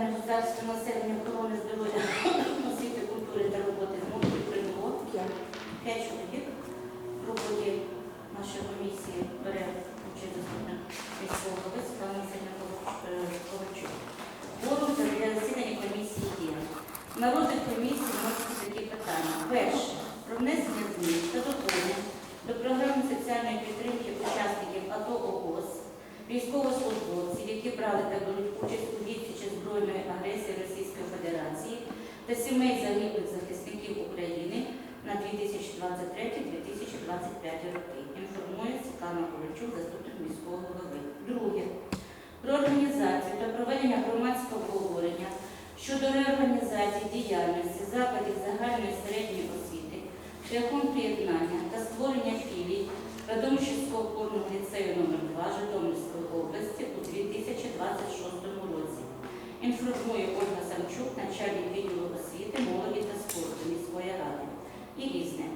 соціального захисту населення, охорони здоров'я, освіти, культури та роботи з молоді прибуло п'ять чоловік. В роботі нашої комісії бере участь заступник міського голови Світлана Васильівна Ковальчук. Форум для засідання комісії є. На розгляд комісії вносяться такі питання. Перше. Про внесення змін та доповнень до програми соціальної підтримки учасників АТО ООС, військовослужбовців, які брали та беруть участь у відсічі збройної агресії Російської Федерації та сімей загиблих захисників України на 2023-2025 роки. Інформує Ковальчук, заступник міського голови. Друге. Про організацію та проведення громадського обговорення щодо реорганізації діяльності закладів загальної середньої освіти шляхом приєднання та створення філій Радомишльського опорного ліцею номер 2 Житомирської області у 2026 році. Інформує Ольга Самчук, начальник відділу освіти, молоді та спорту міської ради. І різне.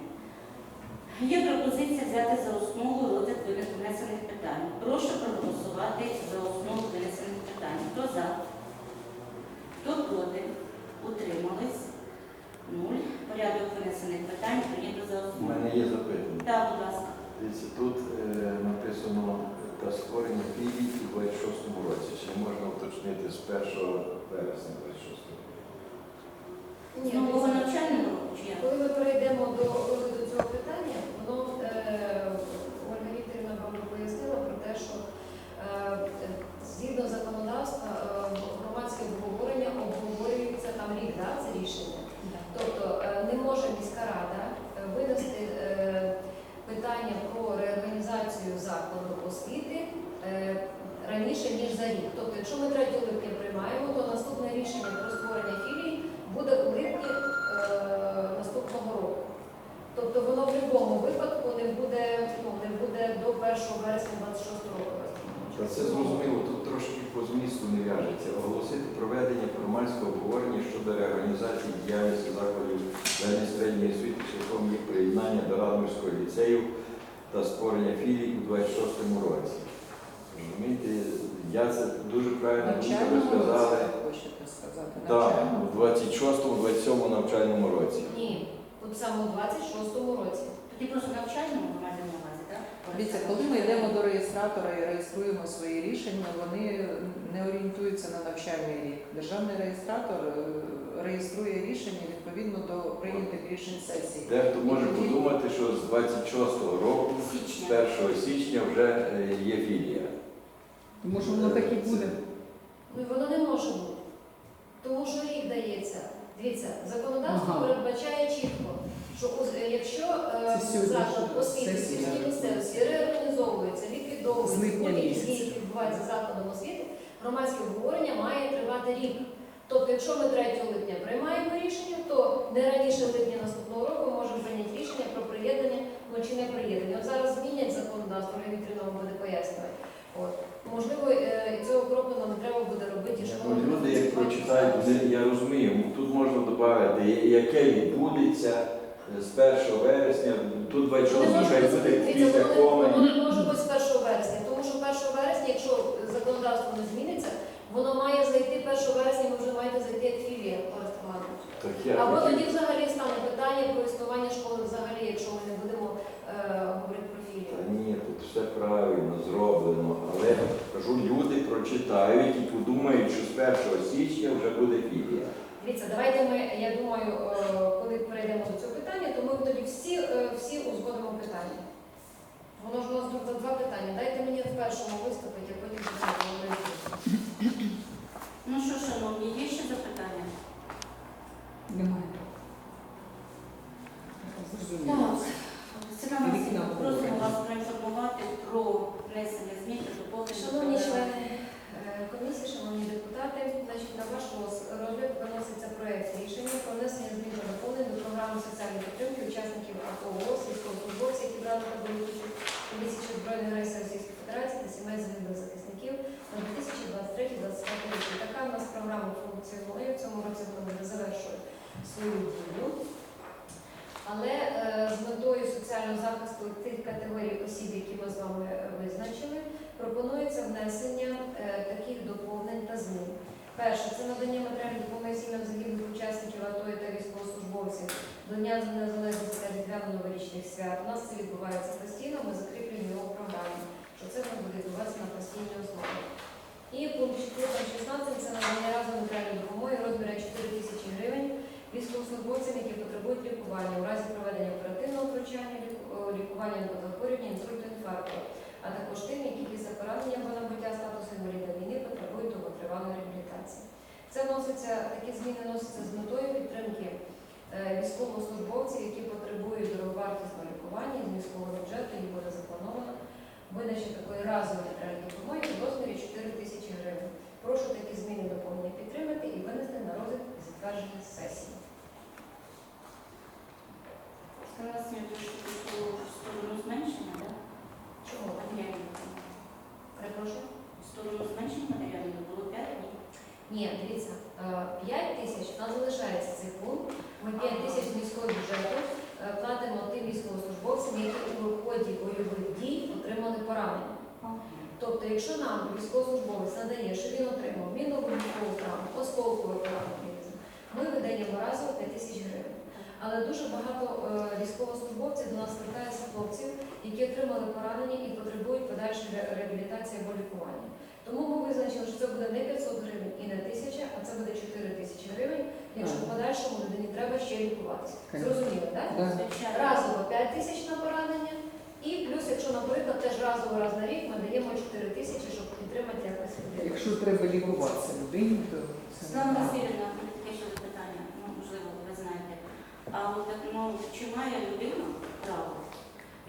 Є пропозиція взяти за основу розгляд винесених питань. Прошу проголосувати за основу винесених питань. Хто за? Хто проти? Утримались? Нуль. Порядок винесених питань прийнято за У мене є запитання. Так, будь ласка. Дивіться, тут е, написано та створення філій у 26-му році. Чи можна уточнити з 1 вересня 26-го? З нового навчального року чи як? Коли ми перейдемо до розгляду цього питання, воно е, Ольга Вікторівна вам пояснила про те, що е, згідно законодавства е, громадське обговорення обговорюється там рік, да, це рішення. Тобто е, не може міська рада е, винести е, питання про реорганізацію закладу освіти е, раніше, ніж за рік. Тобто, якщо ми 3 липня приймаємо, то наступне рішення про створення філії буде у липні е, наступного року. Тобто воно в будь-якому випадку не буде, ну, не буде до 1 вересня 26 року. Та це зрозуміло, тут трошки по змісту не в'яжеться. Оголосити проведення громадського обговорення щодо реорганізації діяльності закладів загальної середньої освіти шляхом їх приєднання до Радомирського ліцею та створення філій у 26-му році. Розумієте, я це дуже правильно ви сказали. хочете сказати? Так, у 26-му, 27-му навчальному році. Ні, тут саме у 26 році. Тоді просто навчальному ви маєте на увазі, так? Дивіться, коли ми йдемо до реєстратора і реєструємо свої рішення, вони не орієнтуються на навчальний рік. Державний реєстратор е, реєструє рішення відповідно до прийнятих рішень сесії. Дехто може подумати, що з 26-го року, Січня. 1 січня вже е, є філія. Тому що воно так і буде. Ну воно не може бути. Тому що рік дається. Дивіться, законодавство Ага. передбачає чітко, що е, якщо е, заклад освіти сільській місцевості реорганізовується, ліквідовується, які відбуваються закладом освіти, громадське обговорення має тривати рік. Тобто, якщо ми 3 липня приймаємо рішення, то не раніше липня наступного року ми можемо прийняти рішення про приєднання, ну чи не приєднання. От зараз змінять законодавство, Ольга Вікторівна вам буде пояснювати. От. Можливо, е, і цього кроку нам треба буде робити, і Ну, школи. Люди, як прочитають, я розумію, тут можна додати, яке відбудеться з 1 вересня, тут 26 хай буде після коми. Воно не може бути з 1 вересня, тому що 1 вересня, якщо законодавство не зміниться, воно має зайти 1 вересня, ви вже маєте зайти як філія. Так Або тоді взагалі стане питання про існування школи взагалі, якщо ми не будемо е, говорити про Та філію. ні, тут все правильно зроблено, але кажу, люди прочитають і подумають, що з 1 січня вже буде філія. Дивіться, давайте ми, я думаю, е, коли перейдемо до цього питання, то ми тоді всі, е, всі узгодимо питання. Воно ж у нас тут два питання. Дайте мені в першому виступити, а потім будемо говорити. Ну що, шановні, є ще запитання? Немає. Так. Обговорення. просимо вас про внесення змін та доповнення. Шановні до члени е, комісії, шановні депутати, значить, на ваш роз- розгляд виноситься проект рішення про внесення змін та доповнень до програми соціальної підтримки учасників АТО військовослужбовців, які брали та беруть участь у місячі збройної агресії Російської Федерації та сімей загиблих захисників на 2023-2025 роки. Така в нас програма функціонує. В цьому році вона завершує свою дію. Але е, з метою соціального захисту тих категорій осіб, які ми з вами е, визначили, пропонується внесення е, таких доповнень та змін. Перше це надання матеріальної допомоги сім'ям загиблих учасників АТО та військовослужбовців до Дня Незалежності та різдвяно-новорічних свят. У нас це відбувається постійно, ми закріплюємо його в програмі, що це буде відбуватися на постійній основі. І пункт 4.16 це надання разової матеріальної допомоги розмірі 4 тисячі гривень військовослужбовцям, які потребують лікування у разі проведення оперативного втручання, о, лікування онкозахворювання, інсульту, інфаркту, а також тим, які після поранення або набуття статусу інваліда війни потребують довготривалої реабілітації. Це вноситься, такі зміни вносяться з метою підтримки е, військовослужбовців, які потребують дороговартісного лікування з міського бюджету, їм буде заплановано видача такої разової допомоги в розмірі 4 тисячі гривень. Прошу такі зміни доповнення підтримати і винести на розгляд і затвердження сесії. Согласні, що в сторону зменшення, так? Чого? Матеріального. Перепрошую? В сторону зменшення матеріального було 5 днів. Ні, дивіться, 5 тисяч, у нас залишається цей пункт. Ми 5 тисяч з міського бюджету е, платимо тим військовослужбовцям, які у ході бойових дій отримали поранення. Тобто, якщо нам військовослужбовець надає, що він отримав мінну вибухову травму, осколкову травму, ми видаємо разово 5 тисяч гривень. Але дуже багато е, військовослужбовців до нас звертаються хлопців, які отримали поранення і потребують подальшої реабілітації або лікування. Тому ми визначили, що це буде не 500 гривень і не 1000, а це буде 4 тисячі гривень, якщо в подальшому людині треба ще лікуватися. Зрозуміло, так? Разово 5 тисяч на поранення, і плюс, якщо, теж раз на рік ми даємо 4 тисячі, щоб підтримати якось людину. Якщо треба лікуватися людині, то це Слава Васильівна, таке ще запитання, ну, можливо, ви знаєте. А от ну, чи має людина право,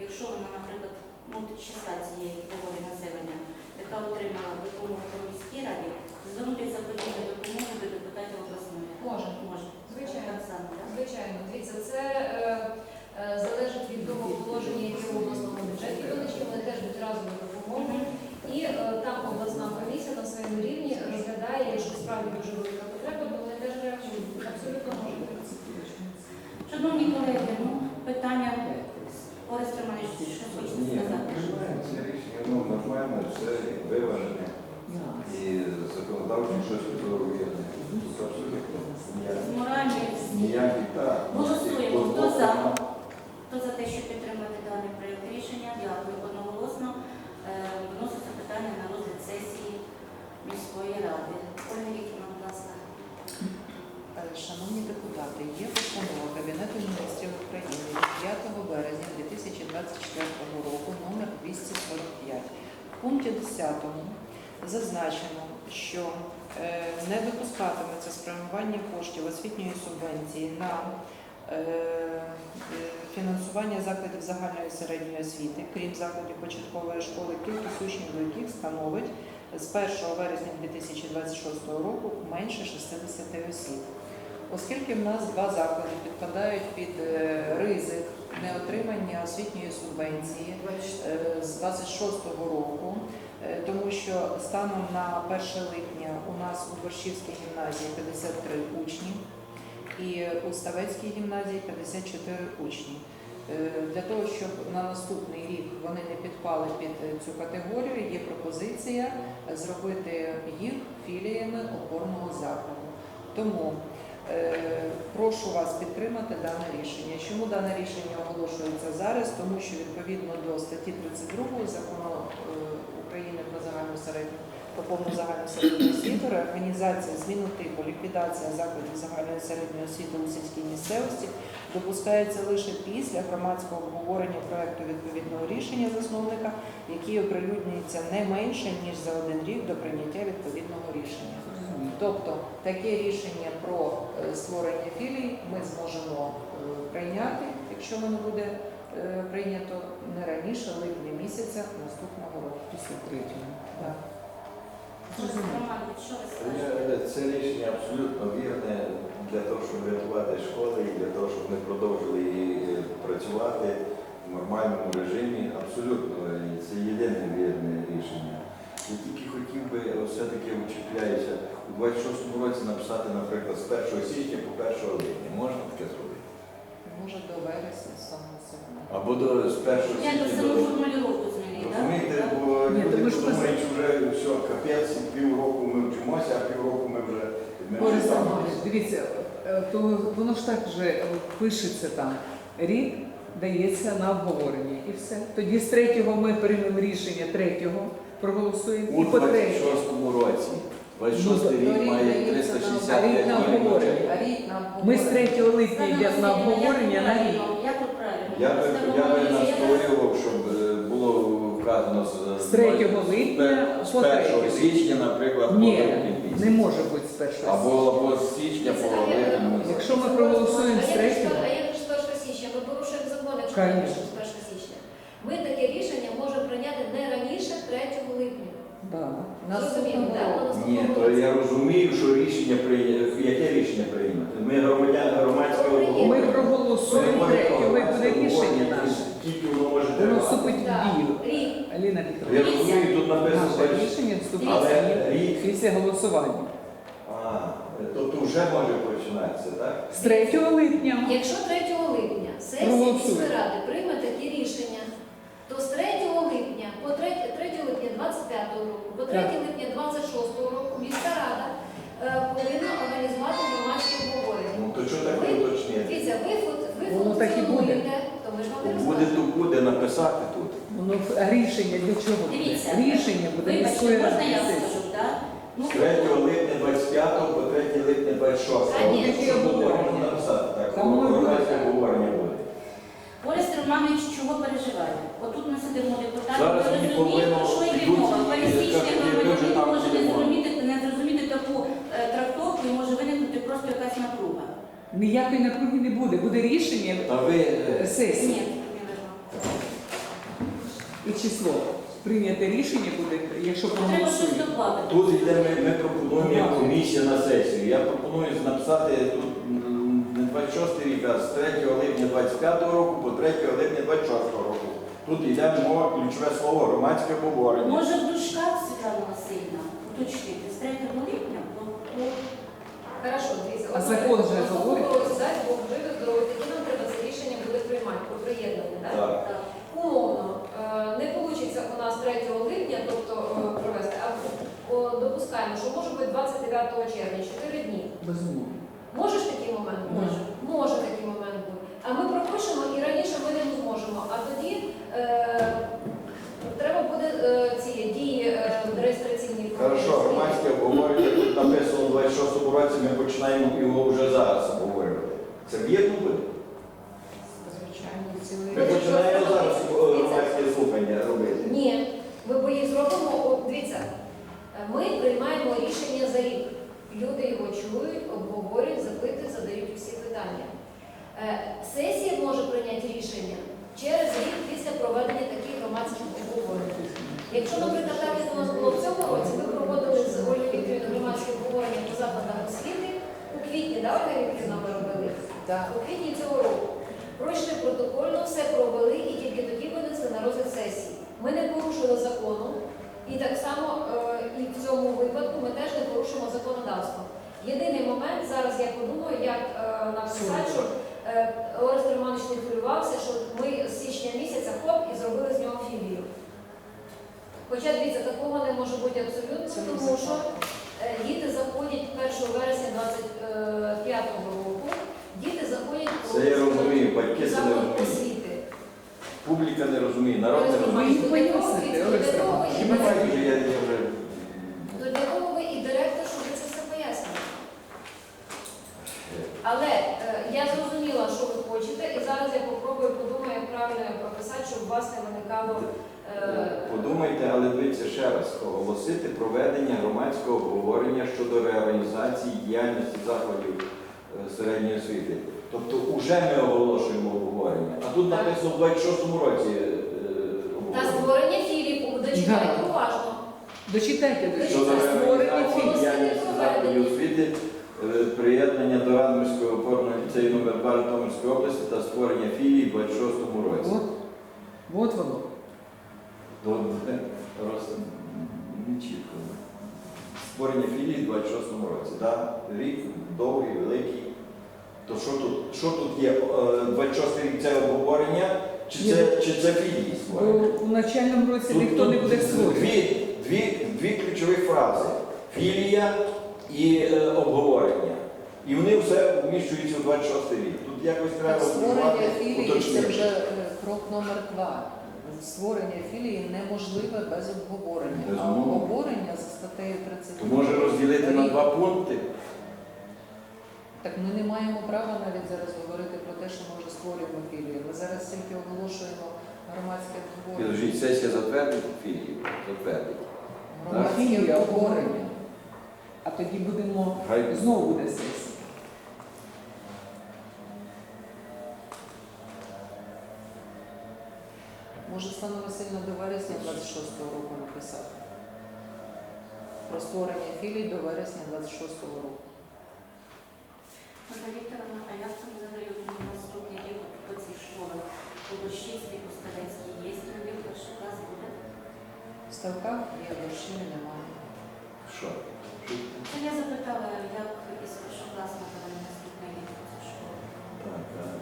якщо вона, наприклад, ну, числа цієї категорії населення, яка отримала допомогу по міській раді, звернутися подібною допомогою до депутатів обласної? Може. Може. Звичайно. Так само, так? Звичайно, дивіться, це е, е, залежить від того положення, яке в обласному бюджеті разову допомогу. І е, там обласна комісія на своєму рівні розглядає, якщо справді дуже велика потреба, то вони теж реагують. Абсолютно може бути. Шановні колеги, ну, питання Орес Романович, що хочете Ні, сказати? це рішення ну, нормально, все виважене. І законодавчо щось підготовлене. Тут абсолютно ніяк- З моральної, з ніяких так. Голосуємо. Тут Хто за? нема. Хто за те, щоб підтримати даний проєкт рішення? Дякую одноголосно. Е, Виноситься питання на розгляд сесії міської ради. Ольга Вікторівна, будь ласка. Е, Шановні депутати, є постанова Кабінету міністрів України від 5 березня 2024 року номер 245. В пункті 10 зазначено, що е, не допускатиметься спрямування коштів освітньої субвенції на е, е, фінансування закладів загальної середньої освіти, крім закладів початкової школи, кількість учнів, до яких становить з 1 вересня 2026 року менше 60 осіб. Оскільки в нас два заклади підпадають під е, ризик неотримання освітньої субвенції е, з 26-го року, е, тому що станом на 1 липня у нас у Борщівській гімназії 53 учні і у Ставецькій гімназії 54 учні. Е, Для того, щоб на наступний рік вони не підпали під е, цю категорію, є пропозиція зробити їх філіями опорного закладу. Тому Е, Прошу вас підтримати дане рішення. Чому дане рішення оголошується зараз? Тому що відповідно до статті 32 закону е, України про загальну середню повну загальну середню освіту, реорганізація, зміну типу, ліквідація закладів загальної середньої освіти у сільській місцевості допускається лише після громадського обговорення проекту відповідного рішення засновника, який оприлюднюється не менше ніж за один рік до прийняття відповідного рішення. Тобто таке рішення про е, створення філій ми зможемо е, прийняти, якщо воно буде е, прийнято не раніше липня місяця наступного року. Після третього. Е, Це рішення абсолютно вірне для того, щоб врятувати школи і для того, щоб ми продовжили її е, працювати в нормальному режимі. Абсолютно це єдине вірне рішення. Я тільки хотів би все-таки вчіпляюся у 26-му році написати, наприклад, з 1 січня по 1 липня. Можна таке зробити? Може до вересня саме. Або до з 1 Я до січня саму до формулювання змінити, Розумієте, бо Ні, люди тому що ми- думають, що вже все, капець, півроку ми вчимося, а півроку ми вже дивіться, е, то воно ж так вже е, пишеться там. Рік дається на обговорення і все. Тоді з третього ми приймемо рішення третього, проголосуємо У і по третє. 26-му році. 26 Ну, рік має на- 365 а рік на днів. обговорення. А рік на Ми з 3 липня йдемо на обговорення на рік. Як тут правильно? Я би, я настоював, щоб е, вказано з, З 3 липня з по 1 3. січня, наприклад, по Ні, липень не місяць. може бути з першого. Або, або з січня по липень. місяць. Якщо ми проголосуємо з А як третього? А як з 1 січня? Ми порушуємо закон, якщо ми Конечно. пишемо з 1 січня. Ми таке рішення можемо прийняти не раніше 3 липня. Да. Зрозуміло, так? Наступного Ні, то я розумію, що рішення прийняти. Яке рішення прийняти? Ми громадяни громадського Ми Ми обговорення. проголосуємо Ми третього, і буде рішення наше. Тільки воно може тривати. вступить в Так. дію. Рік. Аліна Я Петровна, розумію, тут написано, наше рішення вступить Але в дію рік- після голосування. а, тобто вже може починатися, так? З 3 липня. Якщо 3 липня сесія Проголосуємо. міської ради прийме такі рішення, то з 3 липня по 3, 3 липня 25 року, по 3 Так. липня 26 року міська рада е, повинна організувати громадське обговорення. Ну то що таке Ви- уточнити? Дивіться, ви, фут- ви Воно так і буде. функціонуєте, ж Буде то буде написати тут. Воно ф- рішення для чого буде? Дивіться, Рішення буде Вибачте, міської можна ради. я скажу, так? Ну, З 3 липня 25 по 3 липня 26. Та ні. Що буде, можна написати так. Там буде. Громадське обговорення буде. Орест Романович чого переживає? Отут ми сидимо депутати, Зараз ми мені розуміємо, повинно про що йде мова. Пересічний як- як громадянин дуже там може не зрозуміти таку е, трактовку і може виникнути просто якась напруга. Ніякої напруги не буде. Буде рішення Та ви е, Ні, сесії не і число. Прийняте рішення буде, якщо додати. тут йде, ми, ми пропонуємо як комісія на сесію. Я пропоную написати тут не 26 рік, а з 3 липня 25 року по 3 липня 26 року. Тут йде мова ключове слово громадське обговорення. Може в дужках Світлана Васильівна уточнити з 3 липня по Хорошо, дивіться. А закон же от говорить. ми Бог живе, здоровий, тоді нам треба це рішення буде приймати про приєднання, так? Так. так. Умовно, е, не вийде у нас 3 липня, тобто е, провести, а допускаємо, що може бути 29 червня, 4 дні. Безумовно. Може ж такий момент бути? Може. Може такий момент бути. А ми пропишемо і раніше ми не зможемо. А тоді е, треба буде е, ці дії е, реєстраційні. Хорошо, громадське обговорення тут написано 26 році, ми починаємо його вже зараз обговорювати. Це вірно буде? Звичайно, Ми цілий. починаємо зараз е, громадське слухання робити. Ні, ми бо їх зробимо. О, Дивіться, ми приймаємо рішення за рік. Люди його чують, обговорюють, запитують, задають усі питання. Е, Сесія може прийняти рішення через рік після проведення таких громадських обговорень. Якщо, наприклад, так як у нас було в цьому році, ми проводили з Ольгою Вікторівною громадське Так. У квітні цього року. Пройшли протокольно, все провели і тільки тоді винесли на розгляд сесії. Ми не порушили закону, і так само е, і в цьому випадку ми теж не порушимо законодавство. Єдиний момент, зараз я подумаю, як е, написати, щоб е, Орест Романович не хвилювався, що ми з січня місяця хоп і зробили з нього філію. Хоча дивіться, такого не може бути абсолютно, тому що е, діти заходять 1 вересня 25 року, діти заходять Це я розумію, батьки це не розуміють. освіти. Публіка не розуміє, народ не розуміє. До того ви- Орест до того ви і директор- бачите, я, я вже до того ви і директор, щоб ви це все пояснили. Але е, я зрозуміла, що ви хочете, і зараз я попробую подумаю, як правильно прописати, щоб у вас не виникало. е, подумайте, але дивіться ще раз, оголосити проведення громадського обговорення щодо реорганізації діяльності закладів середньої освіти. Тобто вже ми оголошуємо обговорення. А тут написано в 26-му році е, Та обговорення. створення філіпу, дочитайте Да. уважно. Дочитайте до Щодо реорганізації фільм. діяльності закладів освіти, е, приєднання до Радомирського опорного ліцею номер 2 Житомирської області та створення філії в 26-му році. От, от воно. То просто не чітко. Створення філії в 26-му році. Да? Рік довгий, великий. То що тут, що тут є? Е, 26 рік це обговорення, чи це, чи це філії Бо створення? у навчальному році Тут- ніхто не тут буде створювати. Дві, дві, дві ключові фрази. Філія і е, обговорення. І вони все вміщуються в 26 рік. Тут якось треба створення філії це вже е, крок номер два. Створення філії неможливе без обговорення. А Безумовно. обговорення за статтею 30. То може розділити на два пункти. Так ми не маємо права навіть зараз говорити про те, що ми вже створюємо філію. Ми зараз тільки оголошуємо громадське обговорення. Підождіть, сесія затвердить філію. Затвердить. Громадське обговорення. А тоді будемо Хай знову буде сесія. Може, Слана Васильівна до вересня 26-го року написати. Про створення філій до вересня 26-го року. Ольга Вікторовна, а як там взагалі у наступні рік по цій школі? По Борщівській, по Старецькій є люди, перший клас буде? В ставках є вершини немає. що? Це я запитала, як із першокласника на наступний рік по цій школі. Так, так.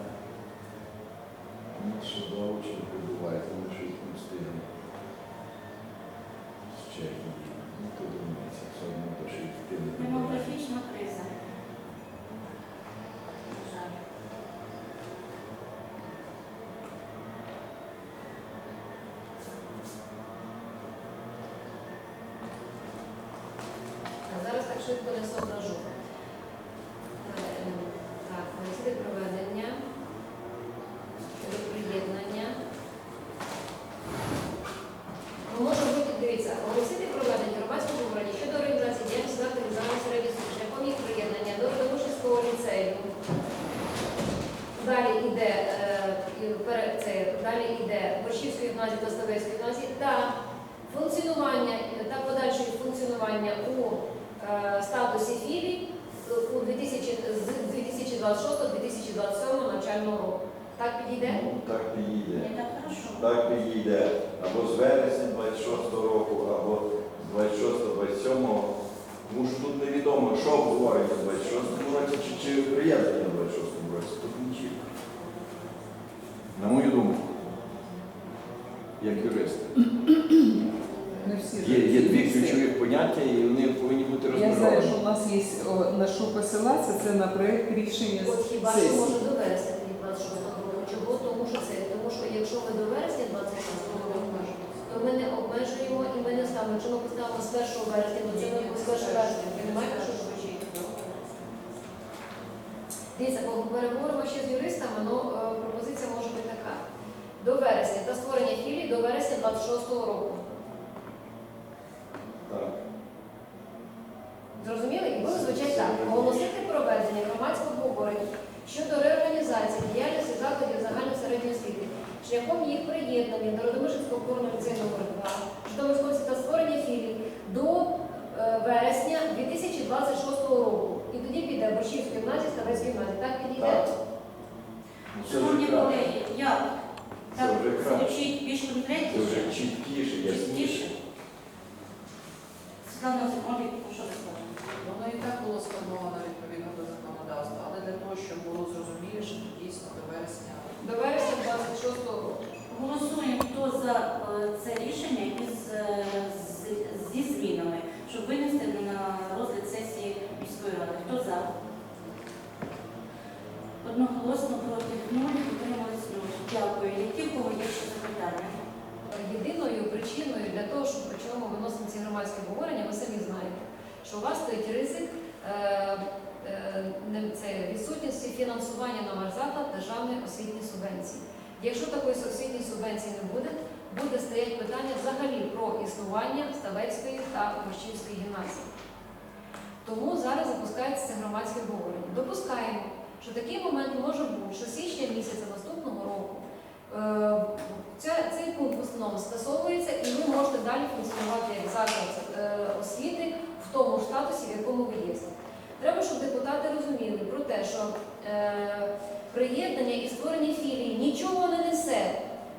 Ну, що довше прибуває, тому що їх не встигне. З Чехії. А Зараз так швидко не соображу. Е, Так, пояснити проведення, щодо приєднання. Ну, Може бути, дивіться, оголосити проведення громадського обговорення щодо організації діяльності закладів загальної середньої освіти шляхом їх приєднання до Родомишинського ліцею. Далі йде, е, і пере- це, далі йде Борщівської гімназії та Ставецької гімназії та функціонування та подальшої функціонування у е, статусі філій у 2000 з 2026-2027 навчального року. Так підійде? Ну, так підійде. Не так хорошо. Так підійде або з вересня 26 року, або з 26-27. Тому що тут невідомо, що обговорення в 26-му році, чи, чи приєднання в 26-му році. Тут нічого. На мою думку, як юрист. Всі Є, є дві ключові поняття, і вони повинні бути Я знаю, що розмежовані. у нас є о, на що посилатися, це на проєкт рішення От хіба що сесії. може до вересня 26 року. Чого? Тому що це, тому що якщо ми до вересня 26 року, то ми не обмежуємо і ми не ставимо. Якщо ми поставимо з 1 вересня, то це ми з 1 вересня. Розумієте, що звучить? Дивіться, бо переговоримо ще з юристами, ну е, пропозиція може бути така. До вересня та створення філії до вересня 26 року. Так. Зрозуміли? І буде звучать так. Оголосити проведення громадського обговорення щодо реорганізації діяльності закладів загальної середньої освіти шляхом їх приєднання до Родомишинського опорного ліцею номер 2 Житомирської та створення філій до е, вересня 2026 року. І тоді піде Борщівська гімназія, Ставецька гімназія. Так підійде? Шановні колеги? Це Так звучить більш Це Світлана Олександровна, що ви скажете? Воно і так було сформовано відповідно до законодавства, але для того, щоб було зрозуміліше, то дійсно до вересня. До вересня 26 року. Голосуємо, хто за е, це рішення із, е, з- зі змінами, щоб винести на розгляд сесії міської ради. Хто за? Одноголосно проти нуль, утримались нуль. Дякую. Які в кого є ще запитання? Єдиною причиною для того, щоб при чому ми виносимо ці громадські обговорення, ви самі знаєте, що у вас стоїть ризик е, е, це відсутності фінансування на ваш заклад державної освітньої субвенції. Якщо такої освітньої субвенції не буде, буде стоять питання взагалі про існування Ставецької та Борщівської гімназії. Тому зараз запускається це громадське обговорення. Допускаємо, що такий момент може бути, що січня місяця наступного року е, цей пункт постанови скасовується і ви можете далі функціонувати як заклад освіти в тому статусі, в якому ви є. Треба, щоб депутати розуміли про те, що е, приєднання і створення філії нічого не несе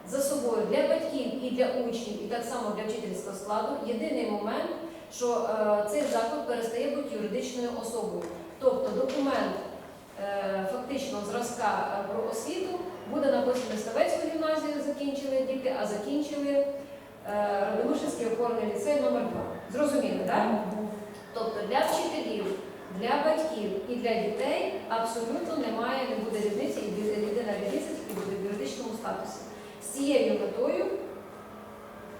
за собою для батьків і для учнів, і так само для вчительського складу. Єдиний момент, що е, цей заклад перестає бути юридичною особою. Тобто документ е, фактично зразка е, про освіту буде написано Ставецьку гімназію закінчили діти, а закінчили е, Радомишльський опорний ліцей номер 2 Зрозуміли, так? Тобто для вчителів, для батьків і для дітей абсолютно немає, не буде різниці, і єдина різниця тільки буде в юридичному статусі. З цією метою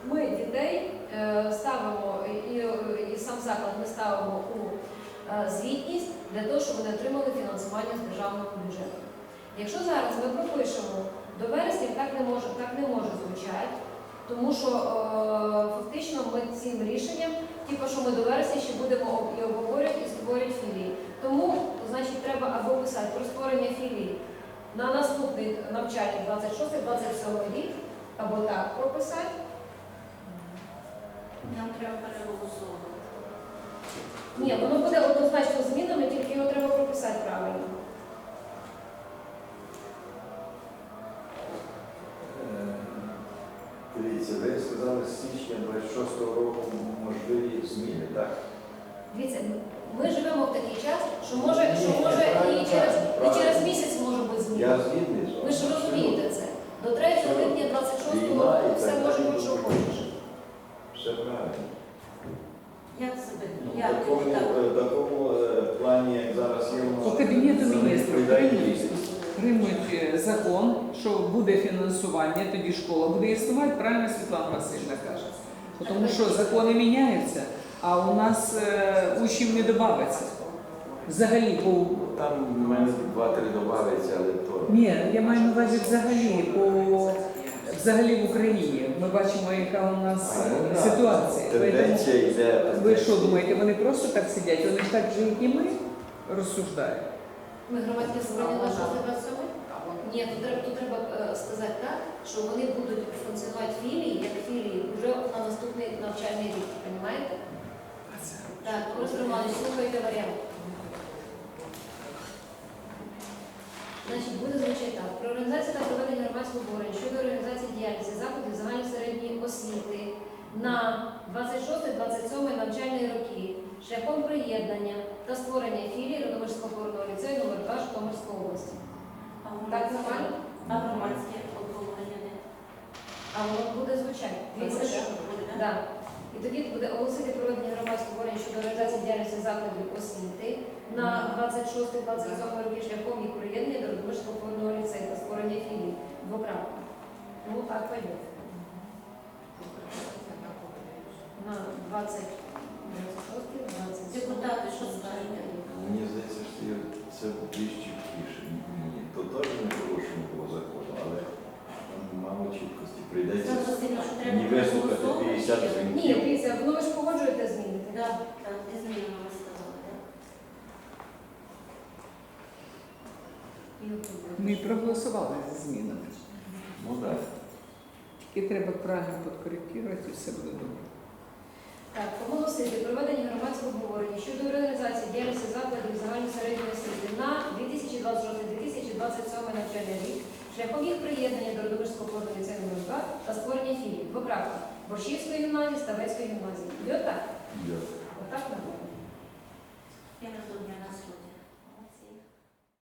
ми дітей е, ставимо і, і сам заклад ми ставимо у е, звітність для того, щоб вони отримали фінансування з державного бюджету. Якщо зараз ми пропишемо до вересня, так не може, так не може звучати, тому що е, фактично ми цим рішенням, типу, що ми до вересня ще будемо і обговорювати і створювати філії. Тому, значить, треба або писати про створення філій на наступний навчальний 26-27 рік, або так прописати. Нам треба переголосовувати. Ні, воно буде однозначно змінами, тільки його треба прописати правильно. Ви сказали з січня 26-го року можливі зміни, так? Дивіться, ми живемо в такий час, що може, що може і через, і через місяць може бути Я зміна. згідний з вами. Ви ж розумієте це. До 3 липня 26 Війна року все так може бути, що хочеш. Все правильно. Як себе? Ну, В Як такому, так? е, такому е, плані, як зараз є, По воно кабінету за міністрів. Приймуть е, закон, що буде фінансування, тоді школа буде існувати, правильно Світлана Васильівна каже. Тому що закони міняються, а у нас е, учнів не додається. Взагалі, по Там в мене два-три додається, але то. ні, я маю на увазі взагалі по взагалі в Україні. Ми бачимо, яка у нас А, ну, ситуація. Тенденція йде. ви що думаєте, вони просто так сидять? Вони ж так же, як і ми розсуждають. Ми громадське що це 27? Ні, тут треба, тут треба е, сказати так, що вони будуть функціонувати філії, як філії, вже на наступний навчальний рік, розумієте? Так, просто Роман, слухайте варіант. Значить, буде звучати так. Про організацію та проведення громадського обговорення щодо організації діяльності заходів загальної середньої освіти на 26-27 навчальні роки шляхом приєднання та створення філії Радомирського опорного ліцею номер 2 Житомирської області. А Так нормально? А громадське обговорення не А воно буде звучати. Дивіться, що буде, так? Да. І тоді буде оголосити проведення громадського обговорення щодо організації діяльності закладів освіти на 26-27 роки шляхом їх приєднання до Радомирського опорного ліцею та створення філії. Двокрапка. Ну, так пойдет. На 20 26 27 Депутати, що скажете? Мені здається, що це- це Ні, то теж не порушено по закону, але мало чіткості. Прийдеться що треба не вислухати 50 ще? Ні, дзвінків. дивіться, воно ви ж погоджуєте зміни. Так, так, ти ви сказали, так? Ми проголосували за змінами. Ну так. І треба правильно підкоректувати, і все буде добре. Так, оголосити проведення громадського обговорення щодо реалізації діяльності закладів загальної середньої освіти на 2026-2027 навчальний рік шляхом їх приєднання до Родомирського фонду ліцею номер 2 та створення філій. Двокрапка. Борщівської гімназії, Ставецької гімназії. Дякую. Отак на Я розумію, нас тут